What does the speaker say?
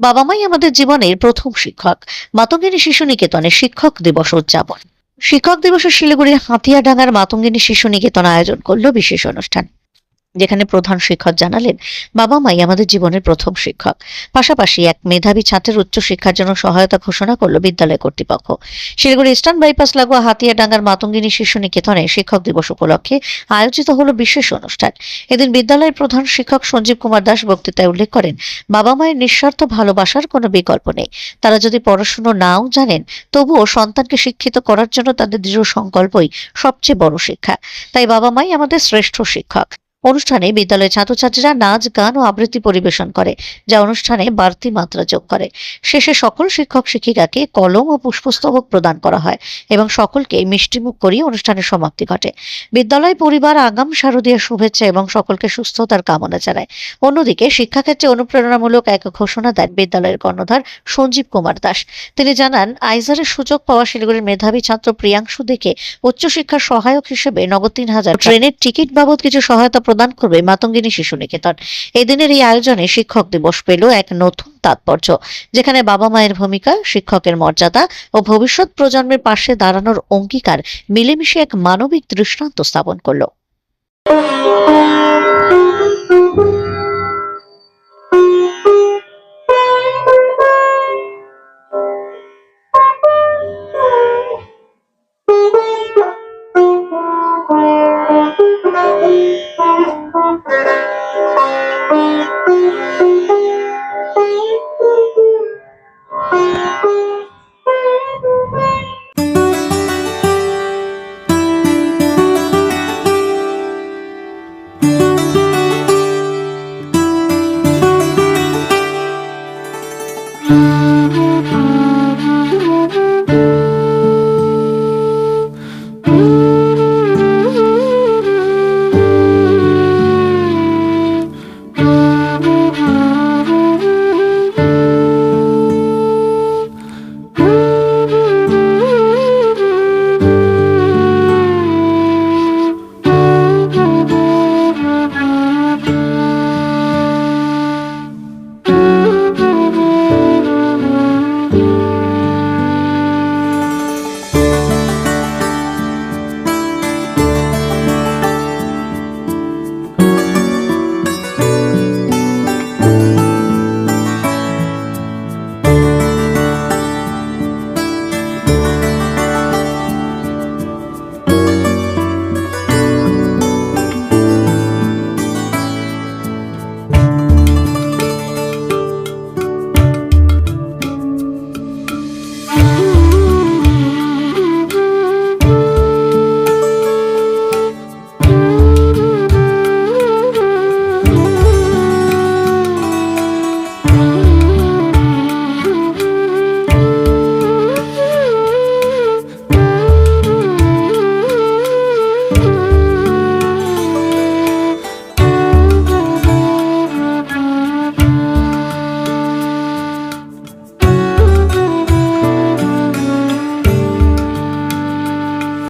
বাবা মাই আমাদের জীবনের প্রথম শিক্ষক। মাতঙ্গিনী শিশু নিকেতনে শিক্ষক দিবস উদযাপন। শিক্ষক দিবসে শিলিগুড়ির হাতিয়াডাঙ্গার মাতঙ্গিনী শিশু নিকেতন আয়োজন করল বিশেষ অনুষ্ঠান। যেখানে প্রধান শিক্ষক জানালেন, বাবা মাই আমাদের জীবনের প্রথম শিক্ষক। পাশাপাশি এক মেধাবী ছাত্রের উচ্চ শিক্ষার জন্য সহায়তা ঘোষণা করল বিদ্যালয় কর্তৃপক্ষ। শিলিগুড়ি ইস্টার্ন বাইপাস লাগোয়া হাতিয়াডাঙ্গার মাতঙ্গিনী শিশু নিকেতনে শিক্ষক দিবস উপলক্ষে আয়োজিত হলো বিশেষ অনুষ্ঠান। এদিন বিদ্যালয়ের প্রধান শিক্ষক সঞ্জীব কুমার দাস বক্তৃতায় উল্লেখ করেন, বাবা মায়ের নিঃস্বার্থ ভালোবাসার কোনো বিকল্প নেই। তারা যদি পড়াশুনো নাও জানেন, তবুও সন্তানকে শিক্ষিত করার জন্য তাদের দৃঢ় সংকল্পই সবচেয়ে বড় শিক্ষা। তাই বাবা মাই আমাদের শ্রেষ্ঠ শিক্ষক। অনুষ্ঠানে বিদ্যালয়ের ছাত্রছাত্রীরা নাচ, গান ও আবৃত্তি পরিবেশন করে, যা অনুষ্ঠানে বাড়তি মাত্রা যোগ করে। শেষে সকল শিক্ষক শিক্ষিকাকে কলম ও পুষ্পস্তবক প্রদান করা হয় এবং সকলকে মিষ্টিমুখ করিয়ে অনুষ্ঠানের সমাপ্তি ঘটে। বিদ্যালয় পরিবার আগাম শারদীয় শুভেচ্ছা এবং সকলকে সুস্থতার কামনা জানায়। অন্যদিকে শিক্ষাক্ষেত্রে অনুপ্রেরণামূলক এক ঘোষণা দেন বিদ্যালয়ের কর্ণধার সঞ্জীব কুমার দাস। তিনি জানান, আইজারের সুযোগ পাওয়া শিলিগুড়ির মেধাবী ছাত্র প্রিয়াংশু দেখে উচ্চশিক্ষার সহায়ক হিসেবে নগদ তিন হাজার। ট্রেনের টিকিট বাবদ কিছু সহায়তা প্রদান করবে মাতঙ্গিনী শিশু নিকেতন এদিনের এই আয়োজনে শিক্ষক দিবস পেল এক নতুন তাৎপর্য, যেখানে বাবা মায়ের ভূমিকা, শিক্ষকের মর্যাদা ও ভবিষ্যৎ প্রজন্মের পাশে দাঁড়ানোর অঙ্গীকার মিলেমিশে এক মানবিক দৃষ্টান্ত স্থাপন করল। Música